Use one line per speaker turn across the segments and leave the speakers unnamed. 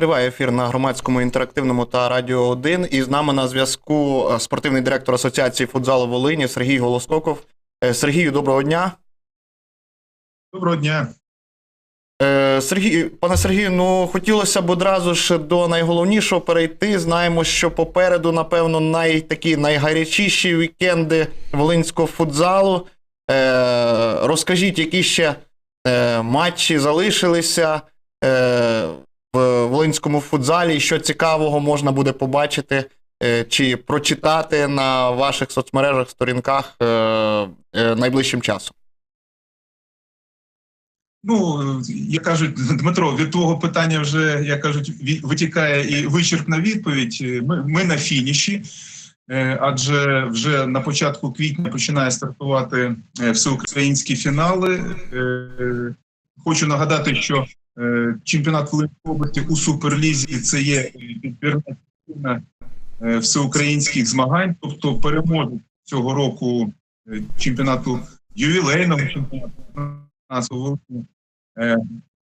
Триває ефір на громадському інтерактивному та радіо 1. І з нами на зв'язку е, спортивний директор Асоціації футзалу Волині Сергій Голоскоков. Е, Сергію, доброго дня.
Доброго дня.
Е, Сергій, пане Сергію, ну хотілося б одразу ж до найголовнішого перейти. Знаємо, що попереду, напевно, най, такі найгарячіші вікенди волинського футзалу. Е, розкажіть, які ще е, матчі залишилися е, в волинському футзалі, що цікавого можна буде побачити е, чи прочитати на ваших соцмережах, сторінках е, е, найближчим часом.
Ну, як кажуть, Дмитро, від твого питання вже, як кажуть, витікає і вичерпна відповідь. Ми, ми на фініші, адже вже на початку квітня починає стартувати всеукраїнські фінали. Хочу нагадати, що чемпіонат Волинської області у Суперлізі це є відбірна частина е, всеукраїнських змагань, тобто переможець цього року е, чемпіонату ювілейного чемпіонату е,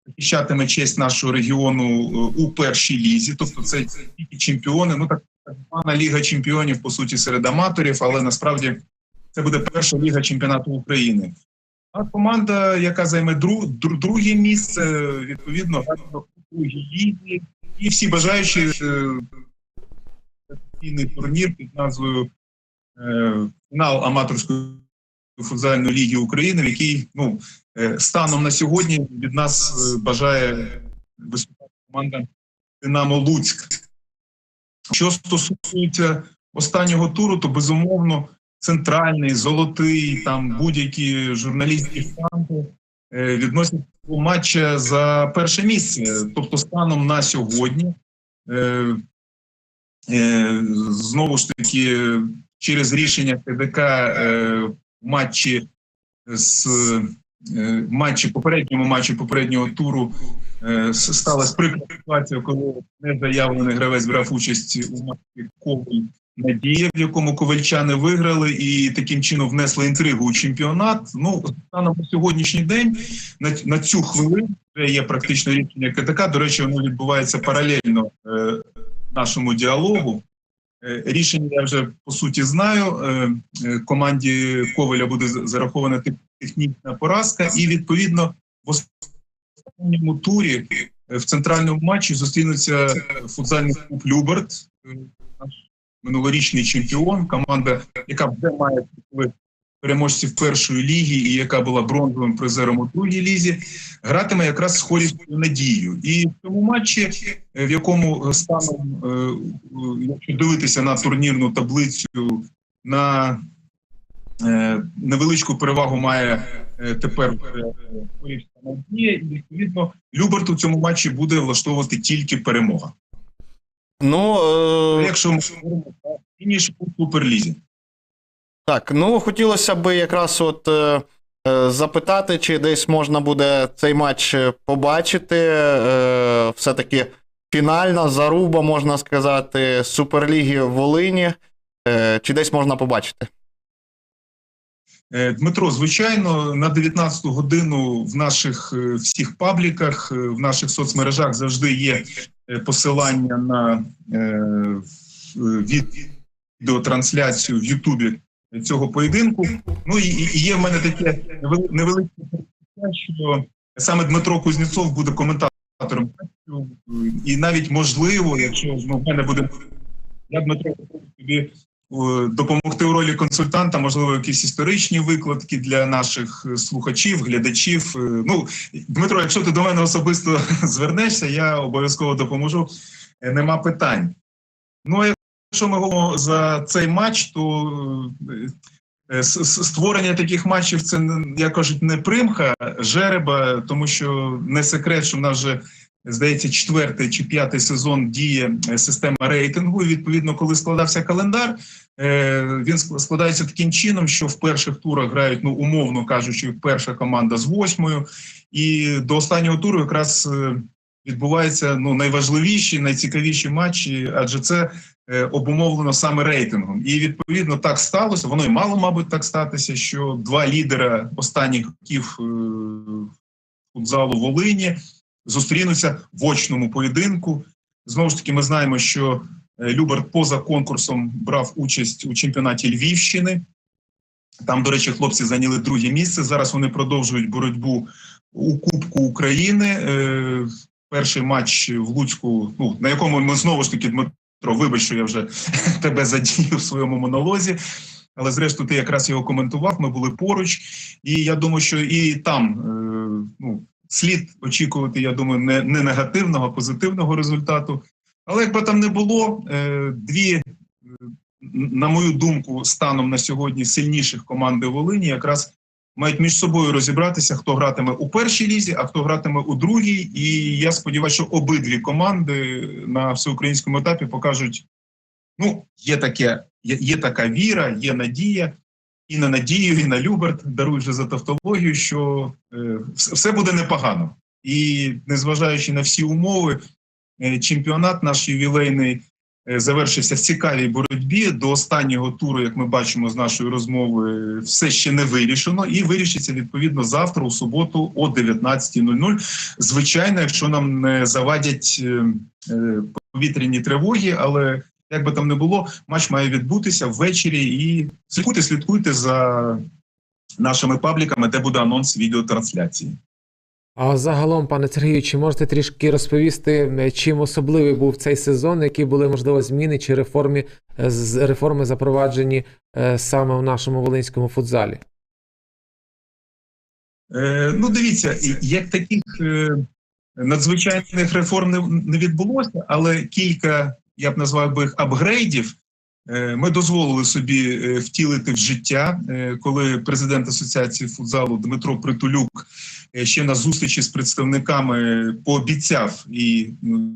захищатиме честь нашого регіону е, у першій лізі. Тобто це тільки чемпіони. Ну так звана ліга чемпіонів по суті серед аматорів, але насправді це буде перша ліга чемпіонату України. А команда, яка займе друг, дру- друге місце, відповідно і всі бажаючі е, офіційний турнір під назвою е, фінал аматорської футзальної ліги України, в якій ну Е, Станом на сьогодні від нас бажає виступати команда Динамо Луцьк. Що стосується останнього туру, то безумовно центральний, золотий, там будь-які журналістські штампи е, відносять до матча за перше місце. Тобто, станом на сьогодні, е, е, знову ж таки, через рішення КДК е, в матчі з матчі попередньому матчі попереднього туру сталася прикра ситуація, коли незаявлений гравець брав участь у матчі Коваль Надія, в якому ковальчани виграли і таким чином внесли інтригу у чемпіонат. Ну станом на сьогоднішній день на, на цю хвилину є практично рішення КТК. До речі, воно відбувається паралельно е, нашому діалогу. Е, Рішення я вже по суті знаю. Е, е, Команді Коваля буде зарахована технічна поразка, і відповідно в останньому турі в центральному матчі зустрінуться футзальний клуб Люберт, минулорічний чемпіон, команда, яка вже має переможців першої ліги і яка була бронзовим призером у другій лізі, гратиме якраз Хорівською надією. І в цьому матчі, е, в якому станом, е, якщо дивитися на турнірну таблицю, на е, невеличку перевагу має тепер надія, і відповідно Люберт у цьому матчі буде влаштовувати тільки перемога.
Ну, е,
Якщо ми фініш у суперлізі.
Так, ну хотілося б якраз от е, е, запитати, чи десь можна буде цей матч е, побачити. Е, все-таки фінальна заруба, можна сказати, Суперліги Волині. Е, чи десь можна побачити?
Е, Дмитро, звичайно, на 19 годину в наших е, всіх пабліках, е, в наших соцмережах завжди є посилання на від- відеотрансляцію в Ютубі цього поєдинку. Ну і, є в мене таке невели- невелике що саме Дмитро Кузнєцов буде коментатором. І навіть можливо, якщо ну, в мене буде я Дмитро тобі допомогти у ролі консультанта, можливо, якісь історичні викладки для наших е, слухачів, глядачів. Е, Ну, Дмитро, якщо ти до мене особисто звернешся, я обов'язково допоможу. Е, Нема питань. Ну, а якщо ми говоримо за цей матч, то створення таких матчів це як кажуть, не примха, жереба, тому що не секрет, що в нас вже здається, четвертий чи п'ятий сезон діє е, система рейтингу. І відповідно, коли складався календар, е, він ск- складається таким чином, що в перших турах грають, ну умовно кажучи, перша команда з восьмою, і до останнього туру якраз е, відбуваються ну найважливіші, найцікавіші матчі, адже це е, обумовлено саме рейтингом. І відповідно так сталося. Воно й мало, мабуть, так статися, що два лідера останніх років е, футзалу Волині зустрінуться в очному поєдинку. Знову ж таки, ми знаємо, що е, Люберт поза конкурсом брав участь у чемпіонаті Львівщини. Там, до речі, хлопці зайняли друге місце. Зараз вони продовжують боротьбу у Кубку України. Е, Перший матч в Луцьку, ну на якому ми знову ж таки Дмитро, вибач, що я вже тебе задію в своєму монолозі. Але зрештою, ти якраз його коментував. Ми були поруч, і я думаю, що і там е, ну, слід очікувати, я думаю, не, не негативного, а позитивного результату. Але якби там не було, е, дві, е, на мою думку, станом на сьогодні сильніших команди Волині якраз мають між собою розібратися, хто гратиме у першій лізі, а хто гратиме у другій. І я сподіваюся, що обидві команди на всеукраїнському етапі покажуть: ну, є таке, є, є така віра, є надія. І на надію, і на Люберт даруй вже за тавтологію, що е, все буде непогано. І незважаючи на всі умови, е, чемпіонат наш ювілейний е, завершився в цікавій боротьбі. До останнього туру, як ми бачимо з нашої розмови, все ще не вирішено, і вирішиться відповідно завтра, у суботу, о 19.00. Звичайно, якщо нам не завадять повітряні тривоги, але як би там не було, матч має відбутися ввечері і слідкуйте, слідкуйте за нашими пабліками, де буде анонс відеотрансляції.
А загалом, пане Сергію, чи можете трішки розповісти, е, чим особливий був цей сезон, які були можливо зміни чи реформи, е, реформи запроваджені е, саме в нашому волинському футзалі?
Е, ну, дивіться, як таких надзвичайних реформ не відбулося, але кілька, я б назвав би їх апгрейдів. е, Ми дозволили собі е, втілити в життя, е, коли президент Асоціації футзалу Дмитро Притулюк ще на зустрічі з представниками пообіцяв і ну,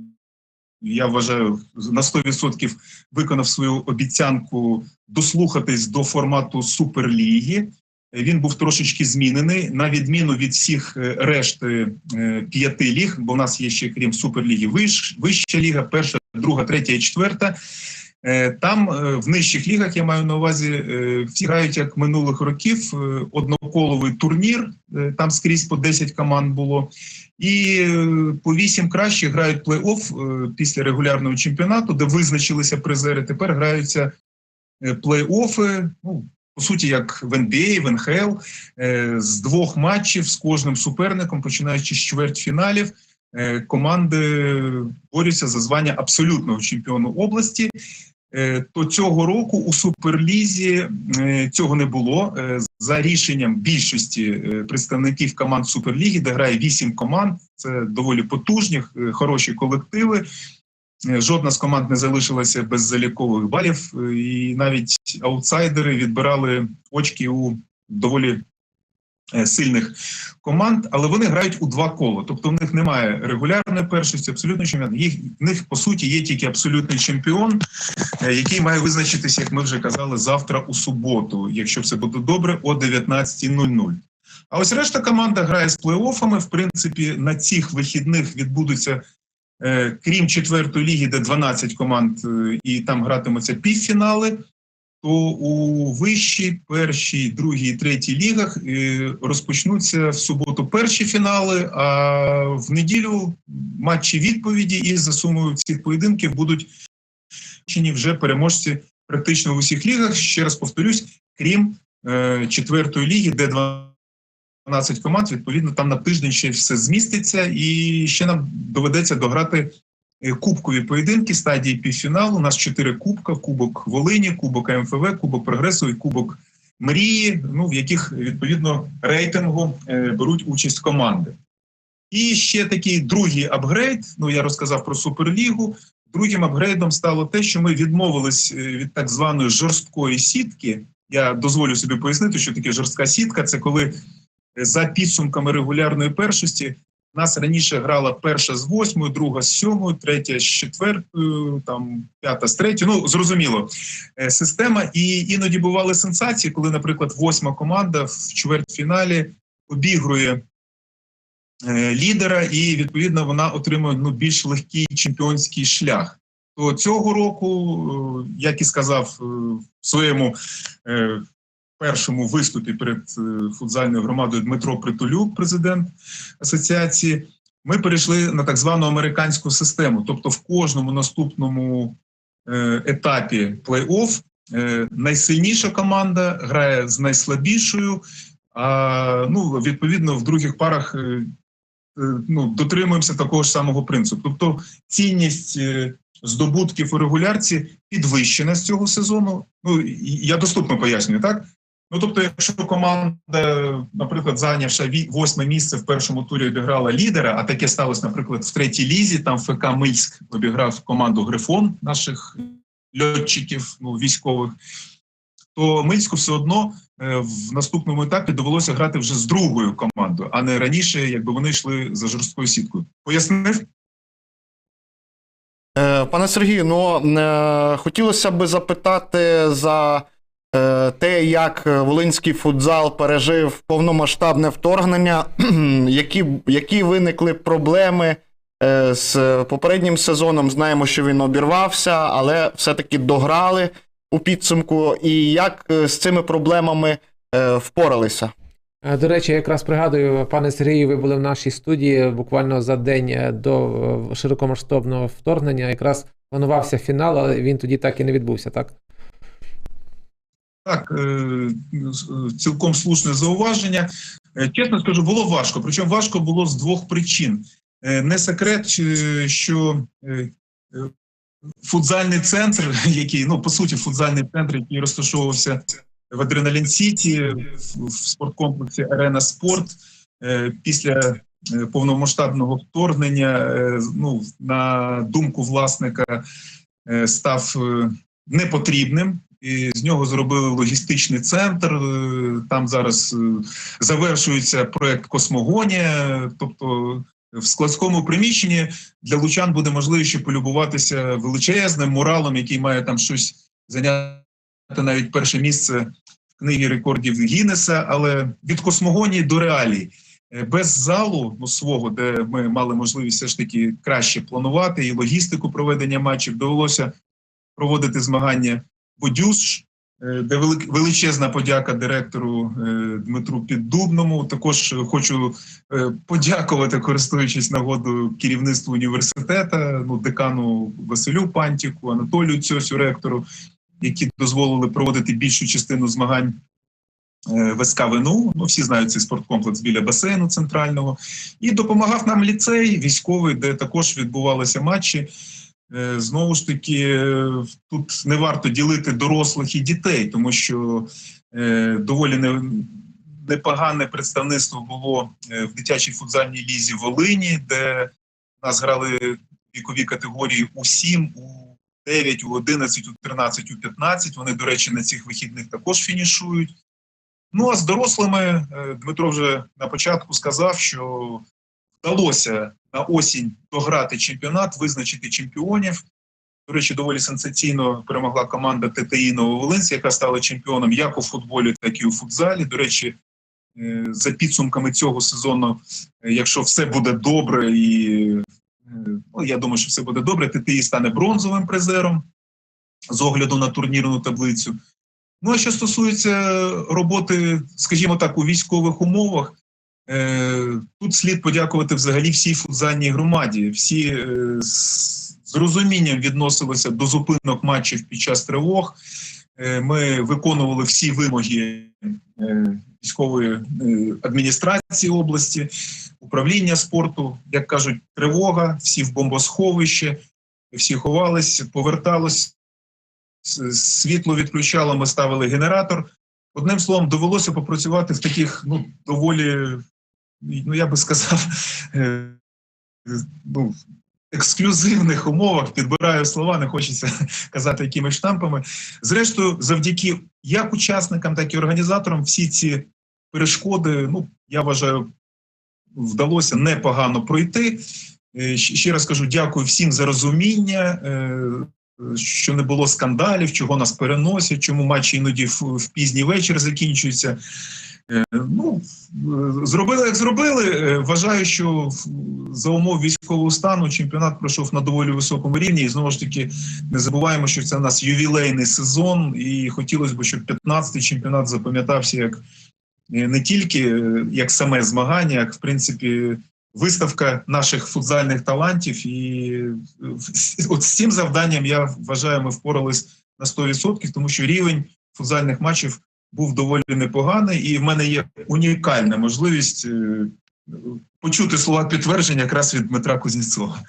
я вважаю на 100% виконав свою обіцянку дослухатись до формату Суперліги. Він був трошечки змінений на відміну від всіх решти е, п'яти ліг, бо в нас є ще крім суперліги вищ, вища ліга, перша, друга, третя і четверта. Е, Там е, в нижчих лігах я маю на увазі е, всі грають як минулих років одноколовий турнір. Там скрізь по 10 команд було, і по 8 кращих грають плей-офф після регулярного чемпіонату, де визначилися призери. Тепер граються плей-оффи. Ну по суті, як в NBA, в НХЛ, з двох матчів з кожним суперником, починаючи з чвертьфіналів, команди борються за звання абсолютного чемпіону області. Е, То цього року у суперлізі е, цього не було. Е, За рішенням більшості е, представників команд Суперліги, де грає вісім команд, це доволі потужні, е, хороші колективи. Е, Жодна з команд не залишилася без залікових балів, е, і навіть аутсайдери відбирали очки у доволі е, сильних команд, але вони грають у два кола. Тобто в них немає регулярної першості, абсолютної чемпіон. Їх в них по суті є тільки абсолютний чемпіон, е, який має визначитися, як ми вже казали, завтра у суботу, якщо все буде добре, о 19.00. А ось решта команда грає з плей-оффами. В принципі, на цих вихідних відбудуться Е, крім четвертої ліги, де 12 команд, е, і там гратимуться півфінали, то у вищій, першій, другій, третій лігах е, розпочнуться в суботу перші фінали, а в неділю матчі відповіді, і за сумою цих поєдинків будуть вже переможці практично в усіх лігах. Ще раз повторюсь, крім е, четвертої ліги, де 12 команд, відповідно, там на тиждень ще все зміститься, і ще нам доведеться дограти кубкові поєдинки стадії півфіналу. У нас чотири кубка: Кубок Волині, Кубок МФВ, Кубок Прогресу і Кубок Мрії, ну в яких відповідно рейтингу е, беруть участь команди. І ще такий другий апгрейд. Ну я розказав про суперлігу. Другим апгрейдом стало те, що ми відмовились е, від так званої жорсткої сітки. Я дозволю собі пояснити, що таке жорстка сітка. Це коли за підсумками регулярної першості нас раніше грала перша з восьмою, друга з сьомою, третя з четвертою, там п'ята з третьою. Ну зрозуміло, Е, система. І іноді бували сенсації, коли, наприклад, восьма команда в чвертьфіналі обігрує е, лідера, і відповідно вона отримує ну більш легкий чемпіонський шлях. То цього року, е, як і сказав в своєму першому виступі перед е, футзальною громадою Дмитро Притулюк, президент асоціації, ми перейшли на так звану американську систему. Тобто, в кожному наступному е, етапі плей-офф е, найсильніша команда грає з найслабішою. А ну, відповідно, в других парах ну, дотримуємося такого ж самого принципу. Тобто, цінність здобутків у регулярці підвищена з цього сезону. Ну я доступно пояснюю, так? Ну тобто, якщо команда, наприклад, зайнявши восьме місце в першому турі обіграла лідера, а таке сталося, наприклад, в третій лізі, там ФК Мильськ обіграв команду Грифон наших льотчиків, ну військових, то Мильську все одно е, в наступному етапі довелося грати вже з другою командою, а не раніше, якби вони йшли за жорсткою сіткою. Пояснив?
Е, Пане Сергію, ну е, хотілося би запитати за те, як е, волинський футзал пережив повномасштабне вторгнення, які, які виникли проблеми е, з попереднім сезоном. Знаємо, що він обірвався, але все-таки дограли у підсумку. І як е, з цими проблемами е, впоралися?
Е, До речі, якраз пригадую, пане Сергію, ви були в нашій студії буквально за день е, до е, широкомасштабного вторгнення. Якраз планувався фінал, але він тоді так і не відбувся, так?
Так, е, цілком слушне зауваження. Е, Чесно скажу, було важко. Причому важко було з двох причин. Е, Не секрет, що е, е, футзальний центр, який, ну, по суті, футзальний центр, який розташовувався в Адреналін Сіті, в спорткомплексі Арена Спорт, е, після е, повномасштабного вторгнення, е, ну, на думку власника, е, став е, непотрібним. І з нього зробили логістичний центр. е, Там зараз е, завершується проект Космогонія. Тобто, в складському приміщенні для лучан буде можливість полюбуватися величезним муралом, який має там щось зайняти навіть перше місце в книгі рекордів Гіннеса. Але від космогонії до реалій. Е, Без залу ну, свого, де ми мали можливість все ж таки краще планувати і логістику проведення матчів, довелося проводити змагання Бодюш, е, де величезна подяка директору е, Дмитру Піддубному. Також хочу е, подякувати, користуючись нагодою керівництву університету, ну декану Василю Пантіку, Анатолію Цьосю, ректору, які дозволили проводити більшу частину змагань. е, В СК ВНУ, ну всі знають цей спорткомплекс біля басейну центрального, і допомагав нам ліцей військовий, де також відбувалися матчі. Е, Знову ж таки, е, тут не варто ділити дорослих і дітей, тому що е, доволі не, непогане представництво було в дитячій футзальній лізі Волині, де нас грали вікові категорії у 7, у 9, у 11, у 13, у 15. Вони, до речі, на цих вихідних також фінішують. Ну а з дорослими Дмитро вже на початку сказав, що вдалося на осінь дограти чемпіонат, визначити чемпіонів. До речі, доволі сенсаційно перемогла команда ТТІ Нововолинськ, яка стала чемпіоном як у футболі, так і у футзалі. До речі, е, за підсумками цього сезону, е, якщо все буде добре, і е, ну, я думаю, що все буде добре, ТТІ стане бронзовим призером з огляду на турнірну таблицю. Ну а що стосується роботи, скажімо так, у військових умовах, Тут слід подякувати взагалі всій футзальній громаді. Всі е, з розумінням відносилися до зупинок матчів під час тривог. Е, Ми виконували всі вимоги е, військової е, адміністрації області, управління спорту. Як кажуть, тривога, всі в бомбосховище, всі ховались, повертались. С- Світло відключало, ми ставили генератор. Одним словом, довелося попрацювати в таких ну доволі, ну я би сказав, е, ну, ексклюзивних умовах. Підбираю слова, не хочеться казати якими штампами. Зрештою, завдяки як учасникам, так і організаторам, всі ці перешкоди, ну я вважаю, вдалося непогано пройти. Е, Ще раз кажу, дякую всім за розуміння. е, що не було скандалів, чого нас переносять, чому матчі іноді в, в пізній вечір закінчуються. Е, Ну, зробили, як зробили. Е, Вважаю, що за умов військового стану чемпіонат пройшов на доволі високому рівні. І знову ж таки не забуваємо, що це у нас ювілейний сезон, і хотілося б, щоб 15-й чемпіонат запам'ятався як е, не тільки як саме змагання, як в принципі виставка наших футзальних талантів. І от з цим завданням я вважаю, ми впорались на 100%, тому що рівень футзальних матчів був доволі непоганий, і в мене є унікальна можливість е, почути слова підтвердження якраз від Дмитра Кузнєцова.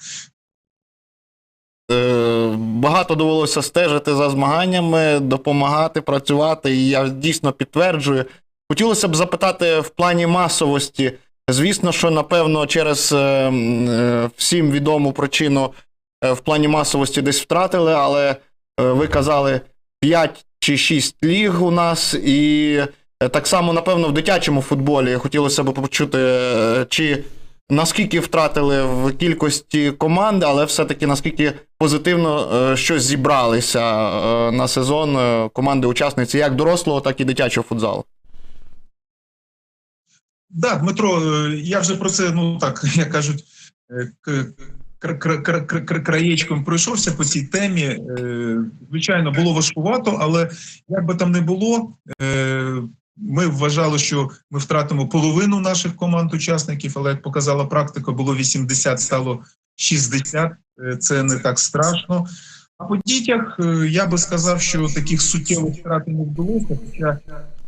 Е, Багато довелося стежити за змаганнями, допомагати, працювати, і я дійсно підтверджую. Хотілося б запитати в плані масовості. Звісно, що напевно через е, всім відому причину в плані масовості десь втратили, але ви казали 5 чи 6 ліг у нас, і е, так само, напевно, в дитячому футболі хотілося б почути, е, чи наскільки втратили в кількості команд, але все-таки наскільки позитивно е, щось зібралися на сезон команди-учасниці як дорослого, так і дитячого футзалу.
Да, Дмитро, я вже про це, ну так, як кажуть, краєчком пройшовся по цій темі. Е, Звичайно, було важкувато, але як би там не було, е, ми вважали, що ми втратимо половину наших команд-учасників, але як показала практика, було 80, стало 60. Е, Це не так страшно. А по дітях я би сказав, що таких суттєвих втрат не вдалося. Хоча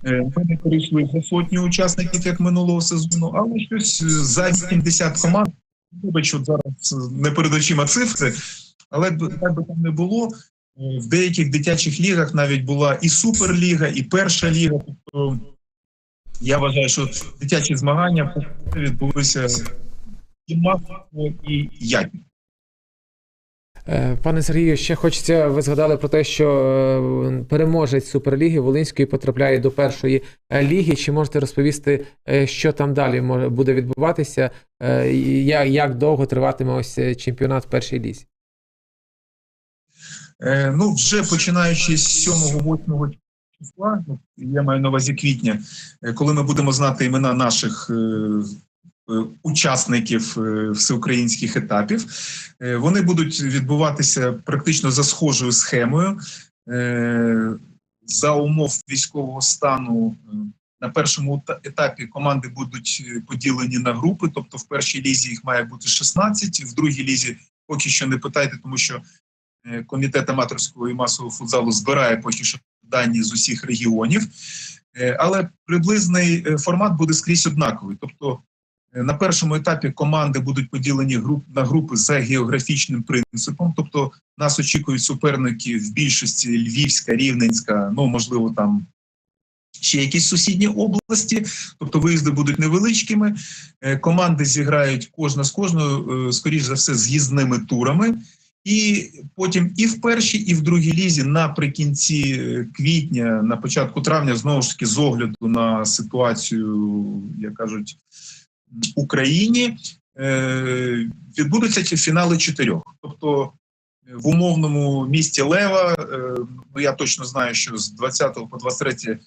Ми не перейшли за сотню учасників як минулого сезону, але щось за 80 команд. Вибач, зараз не перед очима цифри, але так би там не було, е, в деяких дитячих лігах навіть була і суперліга, і перша ліга. Тобто я вважаю, що дитячі змагання відбулися і масово, і якісно.
Е, Пане Сергію, ще хочеться, ви згадали про те, що е, переможець Суперліги Волинської потрапляє до першої е, ліги. Чи можете розповісти, що там далі буде відбуватися? Як довго триватиме ось чемпіонат в першій лізі?
Ну, вже починаючи з 7-8 числа, ну, я маю на увазі квітня, коли ми будемо знати імена наших учасників е, всеукраїнських етапів, е, вони будуть відбуватися практично за схожою схемою. Е, за умов військового стану е, на першому етапі команди будуть е, поділені на групи, тобто в першій лізі їх має бути 16, в другій лізі поки що не питайте, тому що Е, Комітет аматорського і масового футзалу збирає поки що дані з усіх регіонів, Е, але приблизний е, формат буде скрізь однаковий. Тобто е, на першому етапі команди будуть поділені груп, на групи за географічним принципом. Тобто нас очікують суперники в більшості Львівська, Рівненська, ну можливо, там ще якісь сусідні області. Тобто виїзди будуть невеличкими. Е, Команди зіграють кожна з кожною, е, скоріш за все, з'їзними турами. І потім і в першій, і в другій лізі наприкінці е, квітня, на початку травня, знову ж таки, з огляду на ситуацію, як кажуть, Україні, е, відбудуться ці фінали чотирьох. Тобто е, в умовному місті Лева, е, ну я точно знаю, що з 20 по 23 е,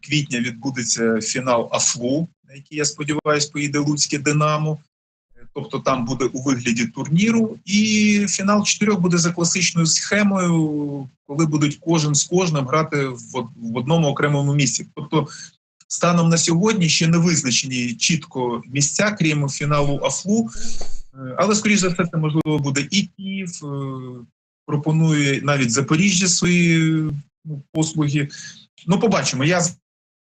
квітня відбудеться фінал АФЛУ, на який я сподіваюся, поїде Луцьке Динамо тобто там буде у вигляді турніру, і фінал чотирьох буде за класичною схемою, коли будуть кожен з кожним грати в одному окремому місці. Тобто, станом на сьогодні ще не визначені чітко місця, крім фіналу АФЛУ. Е, Але, скоріш за все, це можливо буде і Київ. е, Пропонує навіть Запоріжжя свої ну, послуги. Ну, побачимо. Я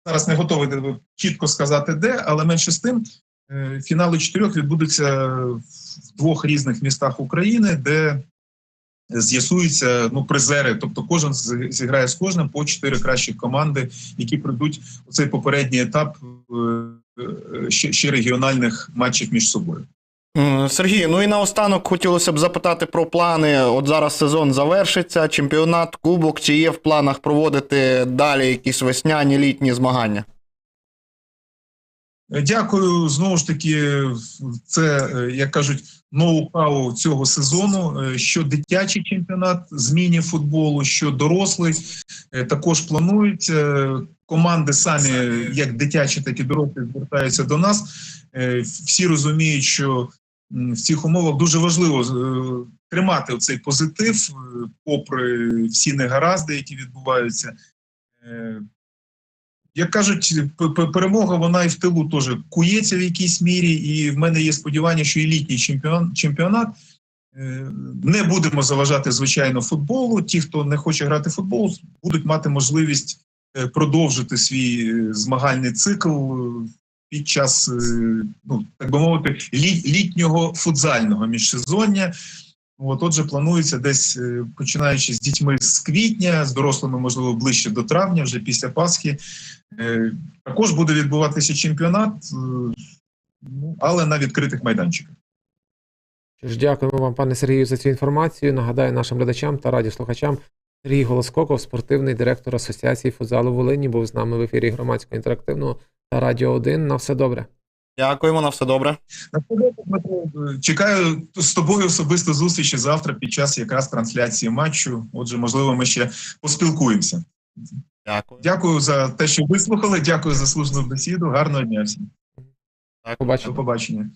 зараз не готовий чітко сказати, де, але менше з тим, Е, Фінали чотирьох відбудуться в двох різних містах України, де з'ясуються ну, призери. Тобто кожен зіграє з кожним по чотири кращі команди, які пройдуть у цей попередній етап е, е, ще, ще регіональних матчів між собою.
Сергій, ну і наостанок хотілося б запитати про плани. От зараз сезон завершиться, чемпіонат, кубок. Чи є в планах проводити далі якісь весняні літні змагання?
Дякую. Знову ж таки, це, е, як кажуть, ноу-хау цього сезону. е, Що дитячий чемпіонат з міні-футболу, що дорослий, е, також планується. Команди самі, як дитячі, так і дорослі, звертаються до нас. Е, Всі розуміють, що в цих умовах дуже важливо е, тримати цей позитив, е, попри всі негаразди, які відбуваються. Як кажуть, перемога вона і в тилу теж кується в якійсь мірі, і в мене є сподівання, що і літній чемпіонат е, не будемо заважати звичайно футболу. Ті, хто не хоче грати в футбол, будуть мати можливість е, продовжити свій е, змагальний цикл під час, ну так би мовити, літнього футзального міжсезоння. От, отже, планується десь починаючи з дітьми з квітня, з дорослими, можливо, ближче до травня, вже після Пасхи. Е, Також буде відбуватися чемпіонат, е, ну, але на відкритих майданчиках.
Ж, дякуємо вам, пане Сергію, за цю інформацію. Нагадаю нашим глядачам та радіослухачам. Сергій Голоскоков, спортивний директор Асоціації футзалу Волині, був з нами в ефірі громадського інтерактивного та Радіо 1. На все добре.
Дякуємо, на все добре.
На все Дмитро. Е, Чекаю з тобою особисто зустрічі завтра під час якраз трансляції матчу. Отже, можливо, ми ще поспілкуємося.
Дякую.
Дякую за те, що вислухали. Дякую за слушну бесіду. Гарного дня всім.
Так.
До побачення.